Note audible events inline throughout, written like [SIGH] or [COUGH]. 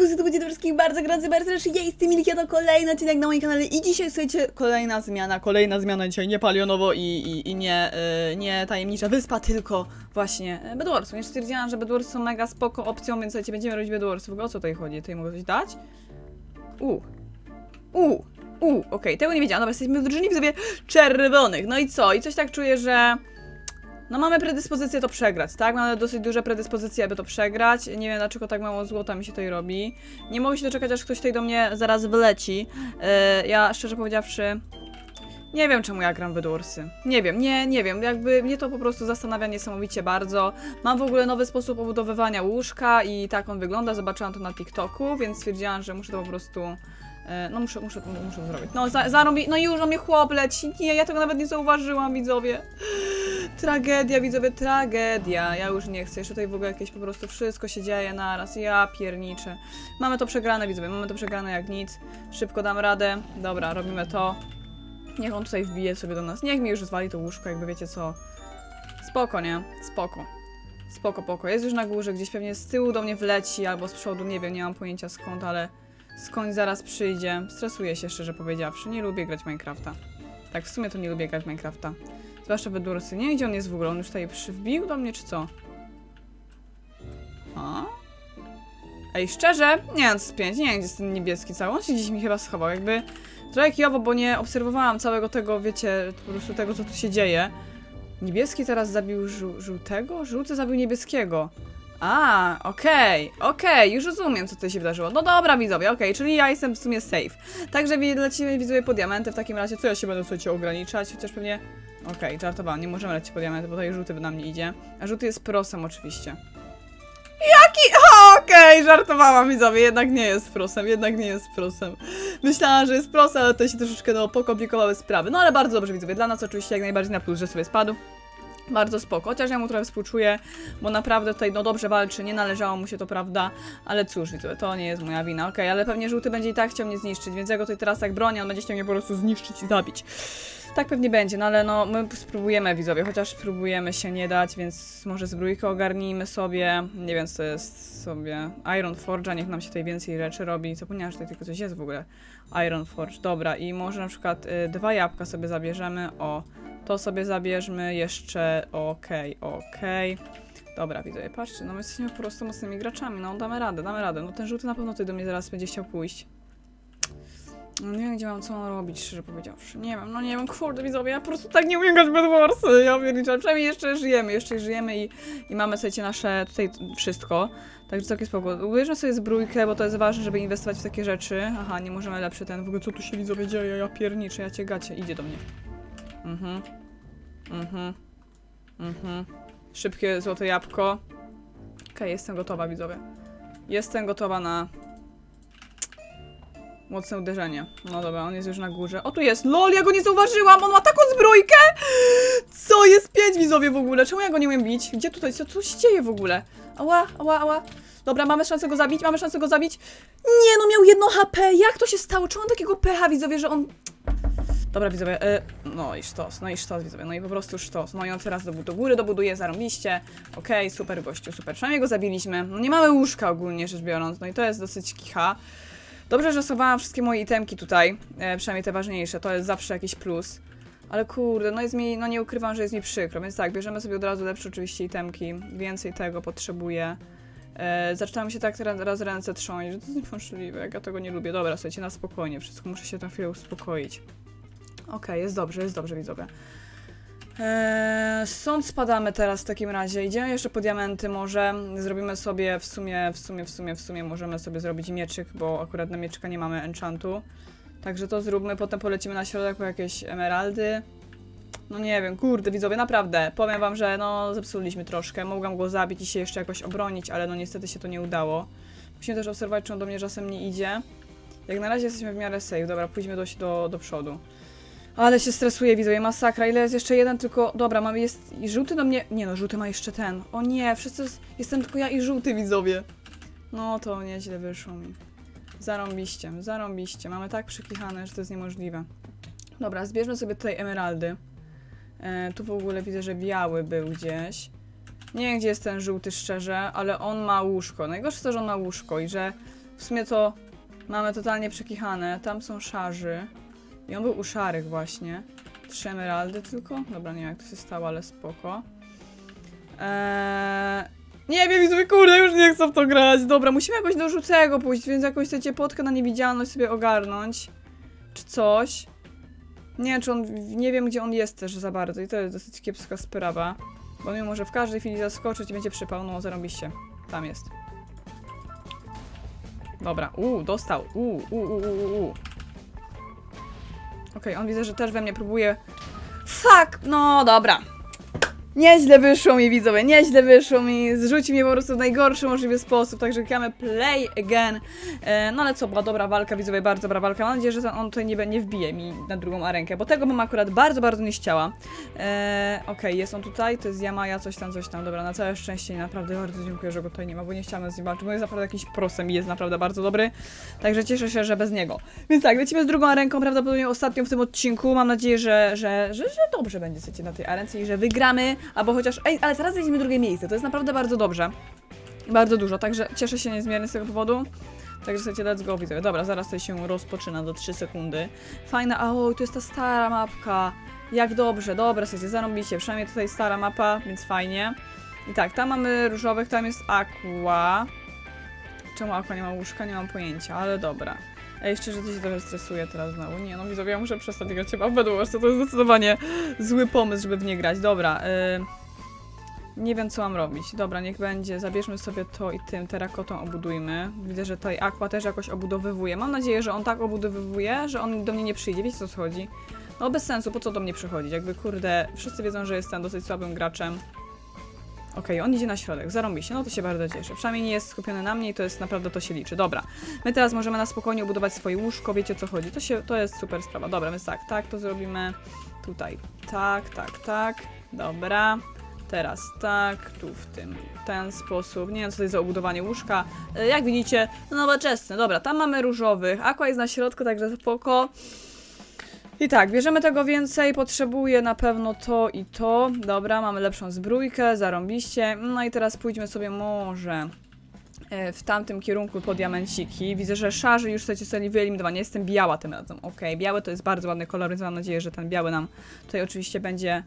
To będzie do wszystkich bardzo gorący, bardzo. Ja jestem Milkia, to kolejny odcinek na moim kanale i dzisiaj, słuchajcie, kolejna zmiana, kolejna zmiana dzisiaj nie palionowo i, i, i nie, y, nie tajemnicza wyspa, tylko właśnie y, Bedwarsów. Już stwierdziłam, że Bedwars są mega spoko opcją, więc słuchajcie, będziemy robić Bedwarsów. W ogóle o co tutaj chodzi? Tutaj mogę coś dać? U. U. U. Okej, tego nie wiedziałam. Dobra, jesteśmy w drużynie w sobie czerwonych. No i co? I coś tak czuję, że... No mamy predyspozycję to przegrać, tak? Mamy dosyć duże predyspozycje, aby to przegrać. Nie wiem dlaczego tak mało złota mi się tutaj robi. Nie mogę się doczekać, aż ktoś tutaj do mnie zaraz wleci. Yy, ja szczerze powiedziawszy. Nie wiem czemu ja gram w Bedwarsy. Nie wiem, nie, nie wiem. Jakby mnie to po prostu zastanawia niesamowicie bardzo. Mam w ogóle nowy sposób obudowywania łóżka i tak on wygląda. Zobaczyłam to na TikToku, więc stwierdziłam, że muszę to po prostu. E, No muszę, muszę, muszę zrobić. No, za, zarąbi... no już on mnie chłop leci. Nie, ja tego nawet nie zauważyłam, widzowie. Tragedia, widzowie, tragedia. Ja już nie chcę. Jeszcze tutaj w ogóle jakieś po prostu wszystko się dzieje naraz. Ja pierniczę. Mamy to przegrane, widzowie, mamy to przegrane jak nic. Szybko dam radę. Dobra, robimy to. Niech on tutaj wbije sobie do nas. Niech mi już zwali to łóżko, jakby wiecie co. Spoko, nie? Spoko. Spoko, poko. Jest już na górze, gdzieś pewnie z tyłu do mnie wleci, albo z przodu, nie wiem, nie mam pojęcia skąd, ale skąd zaraz przyjdzie. Stresuję się, szczerze powiedziawszy. Nie lubię grać Minecrafta. Tak, w sumie to nie lubię grać Minecrafta. Zwłaszcza Bedwarsy. Nie gdzie on jest w ogóle. On już tutaj przywbił do mnie, czy co? A? Ej, szczerze, nie wiem, co z pięć. Nie wiem, gdzie jest ten niebieski cały. On się gdzieś mi chyba schował. Jakby trochę kijowo, bo nie obserwowałam całego tego, wiecie, po prostu tego, co tu się dzieje. Niebieski teraz zabił żół żółtego? Żółty zabił niebieskiego. A, okej, okej, już rozumiem, co tutaj się wydarzyło. No dobra, widzowie, okej, czyli ja jestem w sumie safe. Także wi- lecimy, widzowie, po diamenty w takim razie. Co ja się będę, słuchajcie, ograniczać? Chociaż pewnie... Okej, żartowałam, nie możemy lecieć po diamenty, bo tutaj żółty na mnie idzie. A żółty jest prosem oczywiście. Jaki? O, Okej, żartowałam widzowie, jednak nie jest prosem, jednak nie jest prosem. Myślałam, że jest prosem, ale to się troszeczkę no, pokomplikowały sprawy. No ale bardzo dobrze widzowie, dla nas oczywiście jak najbardziej na plus, że sobie spadł. Bardzo spoko, chociaż ja mu trochę współczuję, bo naprawdę tutaj no dobrze walczy, nie należało mu się to, prawda? Ale cóż, to nie jest moja wina, okej, ale pewnie żółty będzie i tak chciał mnie zniszczyć, więc ja go tutaj teraz tak bronię, on będzie chciał mnie po prostu zniszczyć i zabić. Tak pewnie będzie, no ale no my spróbujemy widzowie, chociaż spróbujemy się nie dać, więc może zbrójkę ogarnijmy sobie. Nie wiem co to jest sobie. Iron Forge'a, niech nam się tutaj więcej rzeczy robi. Zapomniałam, że tutaj tylko coś jest w ogóle. Iron Forge, dobra. I może na przykład y, dwa jabłka sobie zabierzemy. O, to sobie zabierzmy jeszcze. Okej, okej. Dobra, widzowie, patrzcie, no my jesteśmy po prostu mocnymi graczami, no damy radę, damy radę. No ten żółty na pewno tutaj do mnie zaraz będzie chciał pójść. No nie wiem, gdzie mam co mam robić, szczerze powiedziawszy. Nie wiem, no nie wiem, kurde widzowie, ja po prostu tak nie umiem grać bez Warsy. Ja pierniczę, przynajmniej jeszcze żyjemy, jeszcze żyjemy i, i mamy, słuchajcie, nasze tutaj wszystko. Także całkiem spoko. Ubierzmy sobie zbrójkę, bo to jest ważne, żeby inwestować w takie rzeczy. Aha, nie możemy lepszy ten. W ogóle co tu się widzowie dzieje? Ja pierniczę, ja cię gacie. Idzie do mnie. Mhm. Mhm. Mhm. Szybkie złote jabłko. Okej, jestem gotowa, widzowie. Jestem gotowa na Mocne uderzenie. No dobra, on jest już na górze. O, tu jest! LOL, ja go nie zauważyłam! On ma taką zbrójkę! Co jest pięć widzowie w ogóle? Czemu ja go nie umiem bić? Gdzie tutaj? Co tu się dzieje w ogóle? Ała, ała, ała. Dobra, mamy szansę go zabić, mamy szansę go zabić. Nie, no miał jedno HP! Jak to się stało? Czemu on takiego pecha, widzowie, że on... Dobra, widzowie, y, no i sztos, no i sztos, widzowie, no i po prostu sztos. No i on teraz do, do góry dobuduje, zarąbiście. Okej, super gościu, super. Przynajmniej go zabiliśmy. No nie mamy łóżka ogólnie rzecz biorąc, no i to jest dosyć kicha. Dobrze, że schowałam wszystkie moje itemki tutaj, e, przynajmniej te ważniejsze, to jest zawsze jakiś plus. Ale kurde, no jest mi, no nie ukrywam, że jest mi przykro, więc tak, bierzemy sobie od razu lepsze oczywiście itemki, więcej tego potrzebuję. E, zaczynamy się tak teraz ręce trząść, że to jest niemożliwe, jak ja tego nie lubię. Dobra, słuchajcie, na spokojnie, wszystko muszę się na chwilę uspokoić. Okej, jest dobrze, jest dobrze, widzowie. Eee, stąd spadamy teraz w takim razie. Idziemy jeszcze po diamenty może. Zrobimy sobie w sumie, w sumie, w sumie, w sumie możemy sobie zrobić mieczyk, bo akurat na mieczyka nie mamy enchantu. Także to zróbmy, potem polecimy na środek po jakieś emeraldy. No nie wiem, kurde widzowie, naprawdę. Powiem wam, że no zepsuliśmy troszkę. Mogłam go zabić i się jeszcze jakoś obronić, ale no niestety się to nie udało. Musimy też obserwować, czy on do mnie czasem nie idzie. Jak na razie jesteśmy w miarę safe. Dobra, pójdźmy dość do, do przodu. Ale się stresuje, widzowie, masakra. Ile jest jeszcze jeden, tylko... Dobra, mamy jest... I żółty do mnie... Nie no, żółty ma jeszcze ten. O nie, wszyscy... Jestem tylko ja i żółty, widzowie. No to nieźle wyszło mi. Zarąbiście, zarąbiście. Mamy tak przykichane, że to jest niemożliwe. Dobra, zbierzmy sobie tutaj emeraldy. E, tu w ogóle widzę, że biały był gdzieś. Nie wiem, gdzie jest ten żółty, szczerze, ale on ma łóżko. Najgorsze to, że on ma łóżko i że W sumie to mamy totalnie przekichane. Tam są szarzy. I on był u szarych właśnie. Trzy emeraldy tylko. Dobra, nie wiem jak to się stało, ale spoko. Eee... Nie wiem, widzowie, kurde, już nie chcę w to grać. Dobra, musimy jakoś do żółtego pójść, więc jakąś chcecie potkę na niewidzialność sobie ogarnąć. Czy coś. Nie wiem, czy on, nie wiem gdzie on jest też za bardzo i to jest dosyć kiepska sprawa. Bo on może w każdej chwili zaskoczyć i będzie przypał, no zarobiście. Tam jest. Dobra, uuu, dostał. Uuu, uuu, uuu, uuu. Okej, on widzę, że też we mnie próbuje. Fuck! No dobra. Nieźle wyszło mi, widzowie, nieźle wyszło mi. Zrzuci mnie po prostu w najgorszy możliwy sposób, także klikamy play again. E, no ale co, była dobra walka, widzowie, bardzo dobra walka. Mam nadzieję, że on tutaj nie, nie wbije mi na drugą arenkę, bo tego bym akurat bardzo, bardzo nie chciała. E, Okej, jest on tutaj, to jest Yamaya, coś tam, coś tam. Dobra, na całe szczęście naprawdę bardzo dziękuję, że go tutaj nie ma, bo nie chciałam z nim walczyć, bo jest naprawdę jakiś prosem i jest naprawdę bardzo dobry. Także cieszę się, że bez niego. Więc tak, lecimy z drugą arenką, prawdopodobnie ostatnią w tym odcinku. Mam nadzieję, że, że, że, że dobrze będzie na tej arence i że wygramy, albo chociaż... Ej, ale teraz lecimy drugie miejsce, to jest naprawdę bardzo dobrze. Bardzo dużo, także cieszę się niezmiernie z tego powodu. Także słuchajcie, let's go, widzowie. Dobra, zaraz to się rozpoczyna do 3 sekundy. Fajna, a oj, to jest ta stara mapka. Jak dobrze, dobra, słuchajcie, zarąbicie. Przynajmniej tutaj stara mapa, więc fajnie. I tak, tam mamy różowych, tam jest aqua. Czemu aqua nie ma łóżka? Nie mam pojęcia, ale dobra. Ej, szczerze, to się trochę stresuje teraz znowu. Nie, no widzowie, ja muszę przestać grać chyba w Bedwars, to jest zdecydowanie zły pomysł, żeby w nie grać. Dobra, y... nie wiem, co mam robić. Dobra, niech będzie, zabierzmy sobie to i tym terakotą obudujmy. Widzę, że tutaj Aqua też jakoś obudowywuje. Mam nadzieję, że on tak obudowywuje, że on do mnie nie przyjdzie. Wiecie, co chodzi? No bez sensu, po co do mnie przychodzić? Jakby, kurde, wszyscy wiedzą, że jestem dosyć słabym graczem. Okej, on idzie na środek, zarąbi się, no to się bardzo cieszę. Przynajmniej nie jest skupiony na mnie i to jest naprawdę, to się liczy. Dobra, my teraz możemy na spokojnie obudować swoje łóżko, wiecie o co chodzi. To, się, to jest super sprawa. Dobra, więc tak, tak to zrobimy. Tutaj, tak, tak, tak. Dobra. Teraz tak, tu w tym, ten sposób. Nie wiem, co to jest za obudowanie łóżka. E, Jak widzicie, no nowoczesne. Dobra, tam mamy różowych. Aqua jest na środku, także spoko. I tak, bierzemy tego więcej, potrzebuję na pewno to i to. Dobra, mamy lepszą zbrójkę, zarąbiście. No i teraz pójdźmy sobie może e, w tamtym kierunku po diamenciki. Widzę, że szarzy już chcecie zostali wyeliminowani. Jestem biała tym razem. Okej, biały to jest bardzo ładny kolor, więc mam nadzieję, że ten biały nam tutaj oczywiście będzie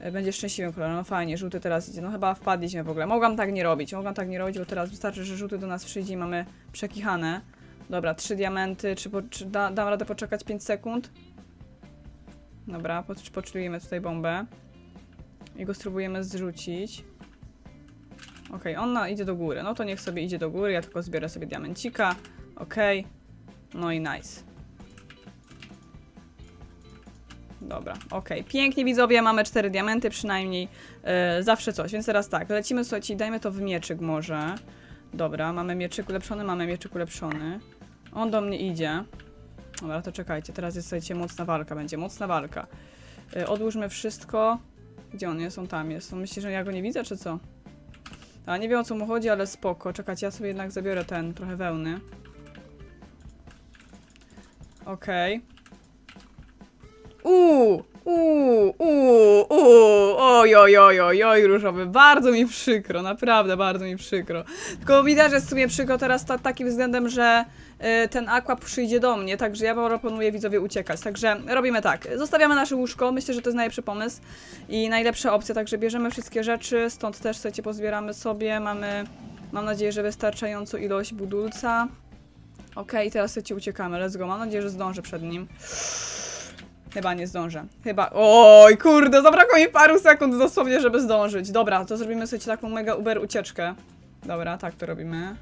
e, będzie szczęśliwym kolorem. No fajnie, żółty teraz idzie. No chyba wpadliśmy w ogóle. Mogłam tak nie robić, mogłam tak nie robić, bo teraz wystarczy, że żółty do nas przyjdzie i mamy przekichane. Dobra, trzy diamenty. Czy, po, czy da, dam radę poczekać 5 sekund? Dobra, pocz- poczujemy tutaj bombę. I go spróbujemy zrzucić. Okej, on na, idzie do góry. No to niech sobie idzie do góry, ja tylko zbiorę sobie diamencika. Okej. No i nice. Dobra, okej. Pięknie widzowie, mamy cztery diamenty przynajmniej. Yy, zawsze coś, więc teraz tak, lecimy, słuchajcie, dajmy to w mieczyk może. Dobra, mamy mieczyk ulepszony, mamy mieczyk ulepszony. On do mnie idzie. Dobra, to czekajcie, teraz jest, słuchajcie, mocna walka, będzie mocna walka. Yy, odłóżmy wszystko. Gdzie on jest? On tam jest. On myśli, że ja go nie widzę, czy co? A nie wiem o co mu chodzi, ale spoko. Czekajcie, ja sobie jednak zabiorę ten, trochę wełny. Okej. Uuu, uuu, oj, oj, oj, oj, różowy, bardzo mi przykro, naprawdę bardzo mi przykro. Tylko widać, że jest w sumie przykro teraz ta, takim względem, że y, ten aqua przyjdzie do mnie, także ja proponuję widzowie uciekać. Także robimy tak, zostawiamy nasze łóżko, myślę, że to jest najlepszy pomysł i najlepsza opcja, także bierzemy wszystkie rzeczy, stąd też słuchajcie, pozbieramy sobie, mamy, mam nadzieję, że wystarczającą ilość budulca. Okej, teraz słuchajcie, uciekamy, let's go, mam nadzieję, że zdążę przed nim. Chyba nie zdążę. Chyba. Oj, kurde, zabrakło mi paru sekund dosłownie, żeby zdążyć. Dobra, to zrobimy sobie taką mega uber ucieczkę. Dobra, tak to robimy.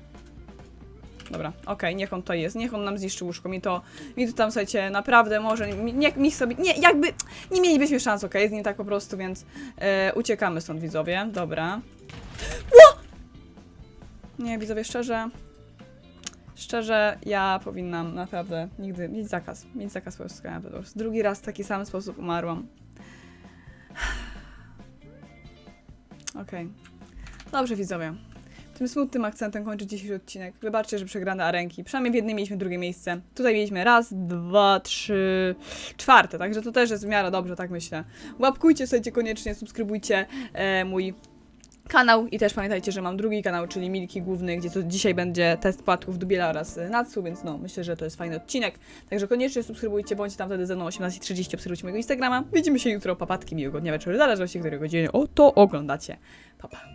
Dobra, okej, niech on to jest. Niech on nam zniszczy łóżko. Mi to, mi to tam, słuchajcie, naprawdę może, niech mi sobie, nie, jakby, nie mielibyśmy szans, okej, z nim tak po prostu, więc e, uciekamy stąd, widzowie. Dobra. Ło! Nie, widzowie, szczerze, Szczerze, ja powinnam naprawdę nigdy mieć zakaz. Mieć zakaz pozyskania Bedwars. Drugi raz w taki sam sposób umarłam. [SIGHS] Okej. Dobrze, widzowie. Tym smutnym akcentem kończy dzisiejszy odcinek. Wybaczcie, że przegrane arenki. Przynajmniej w jednym mieliśmy drugie miejsce. Tutaj mieliśmy raz, dwa, trzy, czwarte. Także to też jest w miarę dobrze, tak myślę. Łapkujcie, słuchajcie, koniecznie, subskrybujcie e, mój kanał i też pamiętajcie, że mam drugi kanał, czyli Milki Główny, gdzie to dzisiaj będzie test płatków Dubiela oraz Natsu, więc no, myślę, że to jest fajny odcinek. Także koniecznie subskrybujcie, bądźcie tam wtedy ze mną o 18.30, obserwujcie mojego Instagrama. Widzimy się jutro, papatki, miłego dnia wieczoru, zależy od której godziny o to oglądacie. Pa, pa.